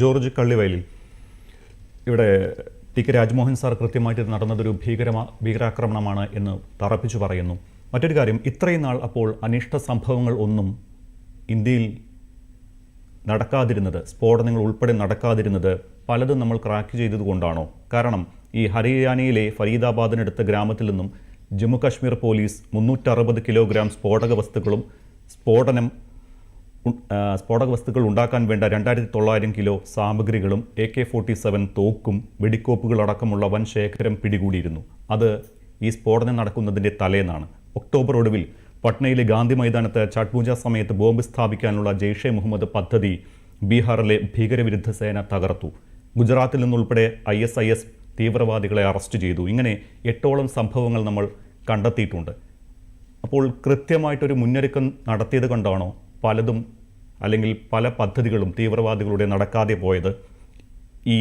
George കള്ളിവയലിൽ. ഇവിടെ T K Rajmohan sir കൃത്യമായിട്ട് നടന്നതൊരു ഭീകരമാ ഭീകരാക്രമണമാണ് എന്ന് തറപ്പിച്ചു പറയുന്നു. മറ്റൊരു കാര്യം ഇത്രയും നാൾ അപ്പോൾ അനിഷ്ട സംഭവങ്ങൾ ഒന്നും ഇന്ത്യയിൽ നടക്കാതിരുന്നത് സ്ഫോടനങ്ങൾ ഉൾപ്പെടെ നടക്കാതിരുന്നത് പലതും നമ്മൾ ക്രാക്ക് ചെയ്തതുകൊണ്ടാണോ കാരണം ഈ ഹരിയാനയിലെ ഫരീദാബാദിനടുത്ത ഗ്രാമത്തിൽ നിന്നും ജമ്മു കാശ്മീർ പോലീസ് മുന്നൂറ്ററുപത് കിലോഗ്രാം സ്ഫോടക വസ്തുക്കളും സ്ഫോടനം സ്ഫോടക വസ്തുക്കൾ ഉണ്ടാക്കാൻ വേണ്ട രണ്ടായിരത്തി തൊള്ളായിരം കിലോ സാമഗ്രികളും എ കെ ഫോർട്ടി സെവൻ തോക്കും വെടിക്കോപ്പുകളടക്കമുള്ള വൻ ശേഖരം പിടികൂടിയിരുന്നു. അത് ഈ സ്ഫോടനം നടക്കുന്നതിന്റെ തലേന്നാണ്. ഒക്ടോബർ ഒടുവിൽ പട്നയിലെ ഗാന്ധി മൈതാനത്ത് പൂജ സമയത്ത് ബോംബ് സ്ഥാപിക്കാനുള്ള ജെയ്ഷെ മുഹമ്മദ് പദ്ധതി ബീഹാറിലെ ഭീകരവിരുദ്ധ സേന തകർത്തു. ഗുജറാത്തിൽ നിന്നുൾപ്പെടെ ഐ എസ് ഐ എസ് തീവ്രവാദികളെ അറസ്റ്റ് ചെയ്തു. ഇങ്ങനെ എട്ടോളം സംഭവങ്ങൾ നമ്മൾ കണ്ടെത്തിയിട്ടുണ്ട്. അപ്പോൾ കൃത്യമായിട്ടൊരു മുന്നൊരുക്കം നടത്തിയത് കൊണ്ടാണോ? പലതും അല്ലെങ്കിൽ പല പദ്ധതികളും തീവ്രവാദികളുടെ നടക്കാതെ പോയത് ഈ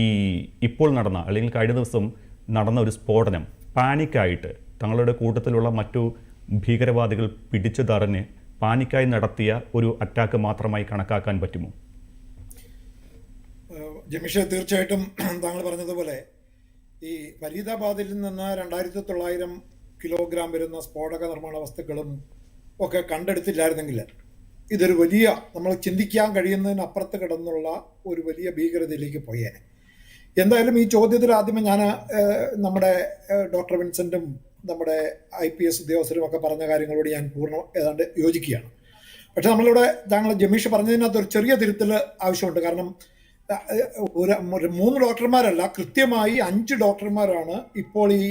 ഇപ്പോൾ നടന്ന അല്ലെങ്കിൽ കഴിഞ്ഞ ദിവസം നടന്ന ഒരു സ്ഫോടനം പാനിക്കായിട്ട് തങ്ങളുടെ കൂട്ടത്തിലുള്ള മറ്റു ഭീകരവാദികൾ പിടിച്ചു തറഞ്ഞ് പാനിക്കായി നടത്തിയ ഒരു അറ്റാക്ക് മാത്രമായി കണക്കാക്കാൻ പറ്റുമോ? ജമീഷ തീർച്ചയായിട്ടും താങ്കൾ പറഞ്ഞതുപോലെ ഈ ഫരീദാബാദിൽ നിന്ന് രണ്ടായിരത്തി തൊള്ളായിരം കിലോഗ്രാം വരുന്ന സ്ഫോടക നിർമ്മാണ വസ്തുക്കളും ഒക്കെ കണ്ടെടുത്തില്ലായിരുന്നെങ്കിൽ ഇതൊരു വലിയ നമ്മൾ ചിന്തിക്കാൻ കഴിയുന്നതിനപ്പുറത്ത് കിടന്നുള്ള ഒരു വലിയ ഭീകരതയിലേക്ക് പോയേനെ. എന്തായാലും ഈ ചോദ്യത്തിൽ ആദ്യമേ ഞാൻ നമ്മുടെ ഡോക്ടർ വിൻസെന്റും നമ്മുടെ ഐ പി എസ് ഉദ്യോഗസ്ഥരും ഒക്കെ പറഞ്ഞ കാര്യങ്ങളോട് ഞാൻ പൂർണ ഏതാണ്ട് യോജിക്കുകയാണ്. പക്ഷെ നമ്മളിവിടെ താങ്കൾ ജമീഷ് പറഞ്ഞതിനകത്ത് ഒരു ചെറിയ തിരുത്തൽ ആവശ്യമുണ്ട്. കാരണം ഒരു മൂന്ന് ഡോക്ടർമാരല്ല കൃത്യമായി അഞ്ച് ഡോക്ടർമാരാണ് ഇപ്പോൾ ഈ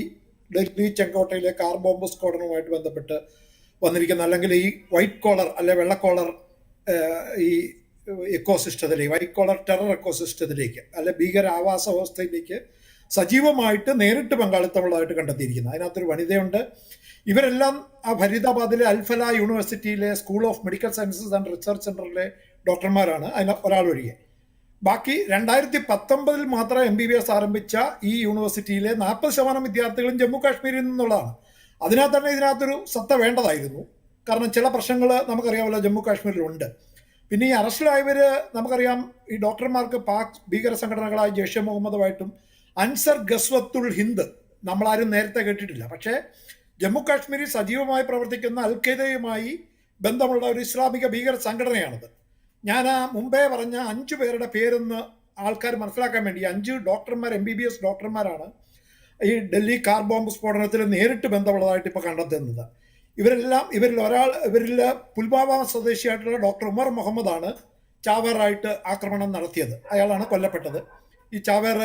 ഡൽഹി ചെങ്കോട്ടയിലെ കാർ ബോംബ് സ്ഫോടനവുമായിട്ട് ബന്ധപ്പെട്ട് വന്നിരിക്കുന്നത് അല്ലെങ്കിൽ ഈ വൈറ്റ് കോളർ അല്ലെ വെള്ള കോളർ ഈ എക്കോസിസ്റ്റത്തിലേക്ക് വൈറ്റ് കോളർ ടെറർ എക്കോസിസ്റ്റത്തിലേക്ക് അല്ലെ ഭീകര ആവാസ വ്യവസ്ഥയിലേക്ക് സജീവമായിട്ട് നേരിട്ട് പങ്കാളിത്തമുള്ളതായിട്ട് കണ്ടെത്തിയിരിക്കുന്നത് അതിനകത്തൊരു വനിതയുണ്ട്. ഇവരെല്ലാം ആ ഫരീദാബാദിലെ അൽഫല യൂണിവേഴ്സിറ്റിയിലെ school of medical sciences and research സെന്ററിലെ ഡോക്ടർമാരാണ്. അതിന് ഒരാൾ ഒഴികെ. ബാക്കി രണ്ടായിരത്തി പത്തൊമ്പതിൽ മാത്രം എം ബി ബി എസ് ആരംഭിച്ച ഈ യൂണിവേഴ്സിറ്റിയിലെ നാൽപ്പത് ശതമാനം വിദ്യാർത്ഥികളും ജമ്മു കാശ്മീരിൽ നിന്നുള്ളതാണ്. അതിനാൽ തന്നെ ഇതിനകത്തൊരു സത്ത വേണ്ടതായിരുന്നു. കാരണം ചില പ്രശ്നങ്ങൾ നമുക്കറിയാമല്ലോ ജമ്മു കാശ്മീരിലുണ്ട്. പിന്നെ ഈ അറസ്റ്റിലായവര് നമുക്കറിയാം ഈ ഡോക്ടർമാർക്ക് പാക് ഭീകര സംഘടനകളായ ജെയ്ഷെ മുഹമ്മദുമായിട്ടും അൻസർ ഗസ്വത്തുൽ ഹിന്ദ് നമ്മളാരും നേരത്തെ കേട്ടിട്ടില്ല. പക്ഷേ ജമ്മു കാശ്മീരിൽ സജീവമായി പ്രവർത്തിക്കുന്ന അൽ ഖയ്ദയുമായി ബന്ധമുള്ള ഒരു ഇസ്ലാമിക ഭീകര സംഘടനയാണത്. ഞാൻ ആ മുമ്പേ പറഞ്ഞ അഞ്ചു പേരുടെ പേരൊന്ന് ആൾക്കാർ മനസ്സിലാക്കാൻ വേണ്ടി അഞ്ച് ഡോക്ടർമാർ എം ബി ബി എസ് ഡോക്ടർമാരാണ് ഈ ഡൽഹി കാർ ബോംബ് സ്ഫോടനത്തിൽ നേരിട്ട് ബന്ധമുള്ളതായിട്ട് ഇപ്പോൾ കണ്ടെത്തുന്നത്. ഇവരെല്ലാം ഇവരിൽ ഒരാൾ ഇവരിൽ പുൽവാമ സ്വദേശിയായിട്ടുള്ള ഡോക്ടർ ഉമർ മുഹമ്മദാണ് ചാവേറായിട്ട് ആക്രമണം നടത്തിയത്. അയാളാണ് കൊല്ലപ്പെട്ടത്. ഈ ചാവേർ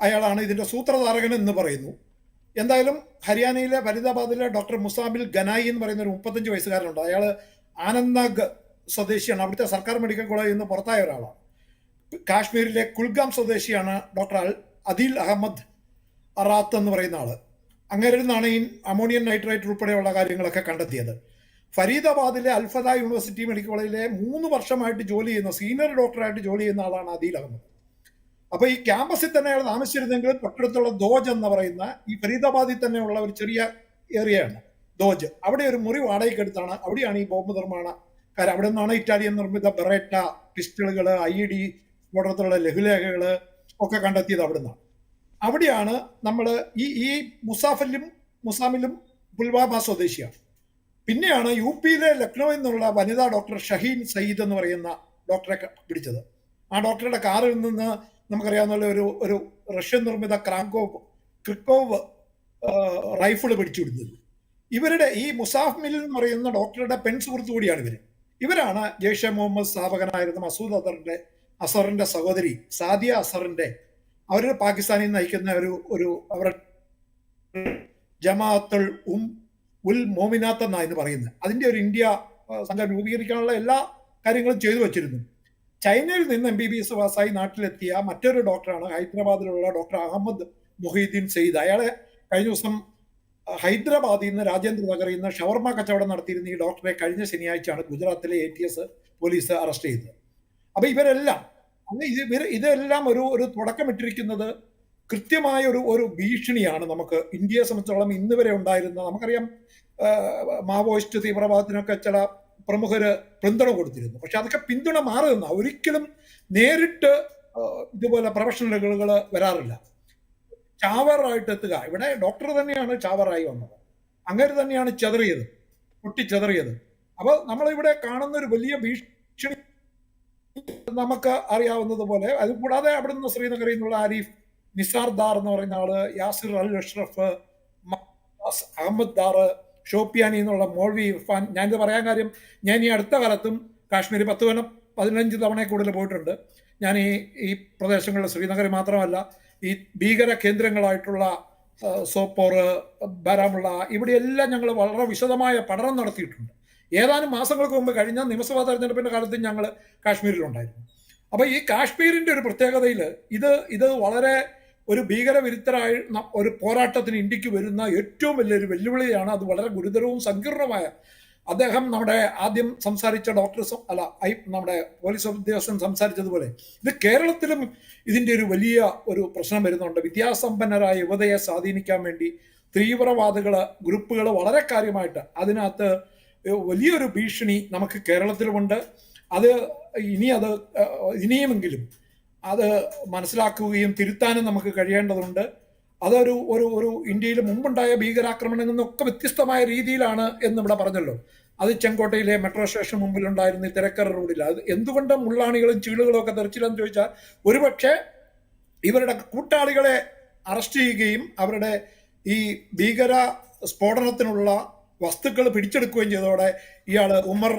അയാളാണ് ഇതിന്റെ സൂത്രധാരകൻ എന്ന് പറയുന്നു. എന്തായാലും ഹരിയാനയിലെ ഫരീദാബാദിലെ ഡോക്ടർ മുസാബിൽ ഗനായി എന്ന് പറയുന്ന ഒരു മുപ്പത്തഞ്ച് വയസ്സുകാരനുണ്ട്. അയാൾ ആനന്ദ്നാഗ് സ്വദേശിയാണ്. അവിടുത്തെ സർക്കാർ മെഡിക്കൽ കോളേജിൽ നിന്ന് പുറത്തായ ഒരാളാണ്. കാശ്മീരിലെ കുൽഗാം സ്വദേശിയാണ് ഡോക്ടർ അദീൽ അഹമ്മദ്. അറാത്ത് എന്ന് പറയുന്ന ആൾ. അങ്ങനെ നിന്നാണ് ഈ അമോണിയം നൈട്രേറ്റ് ഉൾപ്പെടെയുള്ള കാര്യങ്ങളൊക്കെ കണ്ടെത്തിയത്. ഫരീദാബാദിലെ അൽഫദ യൂണിവേഴ്സിറ്റി മെഡിക്കൽ കോളേജിലെ മൂന്ന് വർഷമായിട്ട് ജോലി ചെയ്യുന്ന സീനിയർ ഡോക്ടറായിട്ട് ജോലി ചെയ്യുന്ന ആളാണ് അദീൽ അഹമ്മദ്. അപ്പൊ ഈ ക്യാമ്പസിൽ തന്നെ അയാൾ താമസിച്ചിരുന്നെങ്കിൽ തൊട്ടടുത്തുള്ള ദോജ് എന്ന് പറയുന്ന ഈ ഫരീദാബാദിൽ തന്നെയുള്ള ഒരു ചെറിയ ഏരിയയാണ് ദോജ്. അവിടെ ഒരു മുറി വാടകയ്ക്ക് എടുത്താണ് അവിടെയാണ് ഈ ബോംബ് നിർമ്മാണ കാര്യം. അവിടെ നിന്നാണ് ഇറ്റാലിയൻ നിർമ്മിത ബെറേറ്റ പിസ്റ്റളുകൾ ഐ ഇ ഡി സ്ഫോടനത്തിലുള്ള ലഘുലേഖകൾ ഒക്കെ കണ്ടെത്തിയത് അവിടെ നിന്നാണ് അവിടെയാണ് നമ്മൾ ഈ ഈ മുസാഫിലും മുസാമിലും പുൽവാമ സ്വദേശിയാണ്. പിന്നെയാണ് യു പിയിലെ ലക്നൌവിൽ നിന്നുള്ള വനിതാ ഡോക്ടർ ഷഹീൻ സയ്യിദ് എന്ന് പറയുന്ന ഡോക്ടറെ പിടിച്ചത്. ആ ഡോക്ടറുടെ കാറിൽ നിന്ന് നമുക്കറിയാവുന്ന ഒരു ഒരു റഷ്യൻ നിർമ്മിത ക്രാങ്കോവ് ക്രിക്കോവ് റൈഫിൾ പിടിച്ചുവിടുന്നത് ഇവരുടെ ഈ മുസാഫ് മിൽ എന്ന് പറയുന്ന ഡോക്ടറുടെ പെൺ സുഹൃത്തു കൂടിയാണ് ഇവർ ഇവരാണ് ജെയ്ഷെ മുഹമ്മദ് സ്ഥാപകനായിരുന്ന മസൂദ് അസറിന്റെ അസറിന്റെ സഹോദരി സാദിയ അസറിന്റെ അവർ പാകിസ്ഥാനിൽ നയിക്കുന്ന ഒരു ഒരു അവരുടെ ജമാഅത്തുൽ ഉം ഉൽ മോമിനാത്ത് എന്നാണ് ഇതിന് പറയുന്നത്. അതിന്റെ ഒരു ഇന്ത്യ സംഘം രൂപീകരിക്കാനുള്ള എല്ലാ കാര്യങ്ങളും ചെയ്തു വച്ചിരുന്നു. ചൈനയിൽ നിന്ന് എം ബി ബി എസ് പാസ്സായി നാട്ടിലെത്തിയ മറ്റൊരു ഡോക്ടറാണ് ഹൈദരാബാദിലുള്ള ഡോക്ടർ അഹമ്മദ് മൊഹീദ്ദീൻ സെയ്ദ്. അയാളെ കഴിഞ്ഞ ദിവസം ഹൈദരാബാദിൽ നിന്ന് രാജേന്ദ്ര നഗറിൽ നിന്ന് ഷവർമ കച്ചവടം നടത്തിയിരുന്ന ഈ ഡോക്ടറെ കഴിഞ്ഞ ശനിയാഴ്ചയാണ് ഗുജറാത്തിലെ A T S police arrest ചെയ്തത്. അപ്പൊ ഇവരെല്ലാം ഇത് ഇതെല്ലാം ഒരു ഒരു തുടക്കമിട്ടിരിക്കുന്നത് കൃത്യമായ ഒരു ഒരു ഭീഷണിയാണ് നമുക്ക് ഇന്ത്യയെ സംബന്ധിച്ചോളം ഇന്ന് വരെ ഉണ്ടായിരുന്ന നമുക്കറിയാം മാവോയിസ്റ്റ് തീവ്രവാദത്തിനൊക്കെ ചില പ്രമുഖര് പിന്തുണ കൊടുത്തിരുന്നു. പക്ഷെ അതൊക്കെ പിന്തുണ മാറുന്ന ഒരിക്കലും നേരിട്ട് ഇതുപോലെ പ്രൊഫഷണലുകൾ വരാറില്ല. ചാവറായിട്ട് എത്തുക. ഇവിടെ ഡോക്ടർ തന്നെയാണ് ചാവറായി വന്നത്. അങ്ങനെ തന്നെയാണ് ചെതറിയത് പൊട്ടിച്ചെതറിയത്. അപ്പോൾ നമ്മളിവിടെ കാണുന്ന ഒരു വലിയ ഭീഷണി നമുക്ക് അറിയാവുന്നതുപോലെ അത് കൂടാതെ അവിടെ നിന്ന് ശ്രീനഗറിൽ നിന്നുള്ള ആരിഫ് നിസാർ ദാർ എന്ന് പറയുന്ന ആൾ യാസിർ അൽ അഷ്റഫ് അഹമ്മദ് ദാർ ഷോപ്പിയാനി എന്നുള്ള മോൾവി ഇർഫാൻ. ഇത് പറയാൻ കാര്യം ഞാൻ ഈ അടുത്ത കാലത്തും കാശ്മീർ പത്ത് വനം പതിനഞ്ച് തവണ കൂടുതൽ പോയിട്ടുണ്ട്. ഞാൻ ഈ ഈ പ്രദേശങ്ങളിൽ ശ്രീനഗർ മാത്രമല്ല ഈ ഭീകര കേന്ദ്രങ്ങളായിട്ടുള്ള സോപ്പോർ ബാരാമുള്ള ഇവിടെയെല്ലാം ഞങ്ങൾ വളരെ വിശദമായ പഠനം നടത്തിയിട്ടുണ്ട്. ഏതാനും മാസങ്ങൾക്ക് മുമ്പ് കഴിഞ്ഞ നിയമസഭാ തെരഞ്ഞെടുപ്പിന്റെ കാലത്ത് ഞങ്ങൾ കാശ്മീരിലുണ്ടായിരുന്നു. അപ്പോൾ ഈ കാശ്മീരിന്റെ ഒരു പ്രത്യേകതയിൽ ഇത് ഇത് വളരെ ഒരു ഭീകരവിരുദ്ധരായ ഒരു പോരാട്ടത്തിന് ഇന്ത്യയ്ക്ക് വരുന്ന ഏറ്റവും വലിയൊരു വെല്ലുവിളിയാണ്. അത് വളരെ ഗുരുതരവും സങ്കീർണമായ അദ്ദേഹം നമ്മുടെ ആദ്യം സംസാരിച്ച ഡോക്ടർ അല്ല ഐ നമ്മുടെ പോലീസ് ഉദ്യോഗസ്ഥൻ സംസാരിച്ചതുപോലെ ഇത് കേരളത്തിലും ഇതിന്റെ ഒരു വലിയ ഒരു പ്രശ്നം വരുന്നുണ്ട്. വിദ്യാസമ്പന്നരായ യുവതയെ സ്വാധീനിക്കാൻ വേണ്ടി തീവ്രവാദികൾ ഗ്രൂപ്പുകൾ വളരെ കാര്യമായിട്ട് അതിനകത്ത് വലിയൊരു ഭീഷണി നമുക്ക് കേരളത്തിലുമുണ്ട്. അത് ഇനി അത് ഇനിയുമെങ്കിലും അത് മനസ്സിലാക്കുകയും തിരുത്താനും നമുക്ക് കഴിയേണ്ടതുണ്ട്. അതൊരു ഒരു ഒരു ഇന്ത്യയിൽ മുമ്പുണ്ടായ ഭീകരാക്രമണങ്ങളിൽ നിന്നൊക്കെ വ്യത്യസ്തമായ രീതിയിലാണ് എന്ന് ഇവിടെ പറഞ്ഞല്ലോ. അത് ചെങ്കോട്ടയിലെ മെട്രോ സ്റ്റേഷൻ മുമ്പിലുണ്ടായിരുന്ന തിരക്കര റോഡിൽ. അത് എന്തുകൊണ്ട് മുള്ളാണികളും ചീളുകളും ഒക്കെ തെറിച്ചില്ലെന്ന് ചോദിച്ചാൽ ഒരുപക്ഷെ ഇവരുടെ കൂട്ടാളികളെ അറസ്റ്റ് ചെയ്യുകയും അവരുടെ ഈ ഭീകര സ്ഫോടനത്തിനുള്ള വസ്തുക്കൾ പിടിച്ചെടുക്കുകയും ചെയ്തതോടെ ഇയാൾ ഉമർ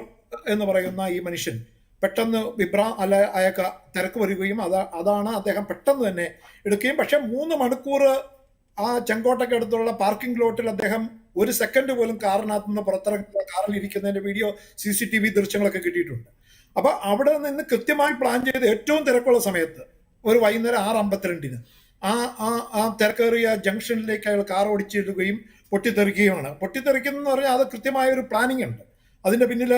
എന്ന് പറയുന്ന ഈ മനുഷ്യൻ പെട്ടെന്ന് വിഭ്രാ അല്ല അയാൾക്ക് തിരക്ക് വരികയും അത് അതാണ് അദ്ദേഹം പെട്ടെന്ന് തന്നെ എടുക്കുകയും. പക്ഷെ മൂന്ന് മണിക്കൂർ ആ ചെങ്കോട്ടയ്ക്ക് അടുത്തുള്ള പാർക്കിംഗ് ലോട്ടിൽ അദ്ദേഹം ഒരു സെക്കൻഡ് പോലും കാറിനകത്ത് നിന്ന് പുറത്തിറങ്ങുന്ന കാറിൽ ഇരിക്കുന്നതിന്റെ video C C T V ദൃശ്യങ്ങളൊക്കെ കിട്ടിയിട്ടുണ്ട്. അപ്പൊ അവിടെ നിന്ന് കൃത്യമായി പ്ലാൻ ചെയ്ത് ഏറ്റവും തിരക്കുള്ള സമയത്ത് ഒരു വൈകുന്നേരം ആറ് അമ്പത്തിരണ്ടിന് ആ ആ ആ തിരക്കേറിയ ജംഗ്ഷനിലേക്ക് അയാൾ കാർ ഓടിച്ചിടുകയും പൊട്ടിത്തെറിക്കുകയുമാണ്. പൊട്ടിത്തെറിക്കുന്നതെന്ന് പറഞ്ഞാൽ അത് കൃത്യമായ ഒരു പ്ലാനിങ് ഉണ്ട്. അതിന്റെ പിന്നിൽ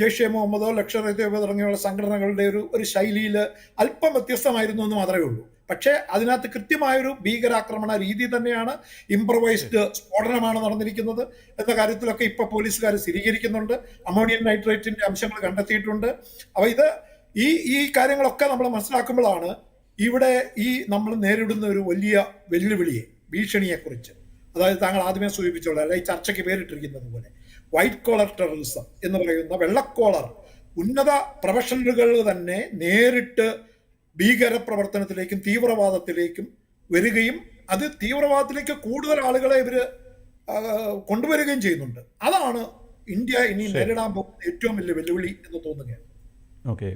ജെയ്ഷെ മുഹമ്മദോ ലക്ഷർ തുടങ്ങിയുള്ള സംഘടനകളുടെ ഒരു ഒരു ശൈലിയിൽ അല്പം വ്യത്യസ്തമായിരുന്നു എന്ന് മാത്രമേ ഉള്ളൂ. പക്ഷേ അതിനകത്ത് കൃത്യമായൊരു ഭീകരാക്രമണ രീതി തന്നെയാണ് ഇംപ്രവൈസ്ഡ് സ്ഫോടനമാണ് നടന്നിരിക്കുന്നത് എന്ന കാര്യത്തിലൊക്കെ ഇപ്പോൾ പോലീസുകാർ സ്ഥിരീകരിക്കുന്നുണ്ട്. അമോണിയൻ നൈട്രേറ്റിന്റെ അംശങ്ങൾ കണ്ടെത്തിയിട്ടുണ്ട്. അപ്പോൾ ഇത് ഈ ഈ കാര്യങ്ങളൊക്കെ നമ്മൾ മനസ്സിലാക്കുമ്പോഴാണ് ഇവിടെ ഈ നമ്മൾ നേരിടുന്ന ഒരു വലിയ വെല്ലുവിളിയെ ഭീഷണിയെ കുറിച്ച് അതായത് താങ്കൾ ആദ്യമേ സൂചിപ്പിച്ചോളൂ അല്ലെ ഈ ചർച്ചയ്ക്ക് പേരിട്ടിരിക്കുന്നത് പോലെ. വൈറ്റ് കോളർ ടെററിസം എന്ന് പറയുന്ന വെള്ളക്കോളർ ഉന്നത പ്രൊഫഷണലുകൾ തന്നെ നേരിട്ട് ഭീകര പ്രവർത്തനത്തിലേക്കും തീവ്രവാദത്തിലേക്കും വരികയും അത് തീവ്രവാദത്തിലേക്ക് കൂടുതൽ ആളുകളെ ഇവർ കൊണ്ടുവരികയും ചെയ്യുന്നുണ്ട്. അതാണ് ഇന്ത്യ ഇനി നേരിടാൻ പോകുന്ന ഏറ്റവും വലിയ വെല്ലുവിളി എന്ന് തോന്നുകയാണ്. ഓക്കെ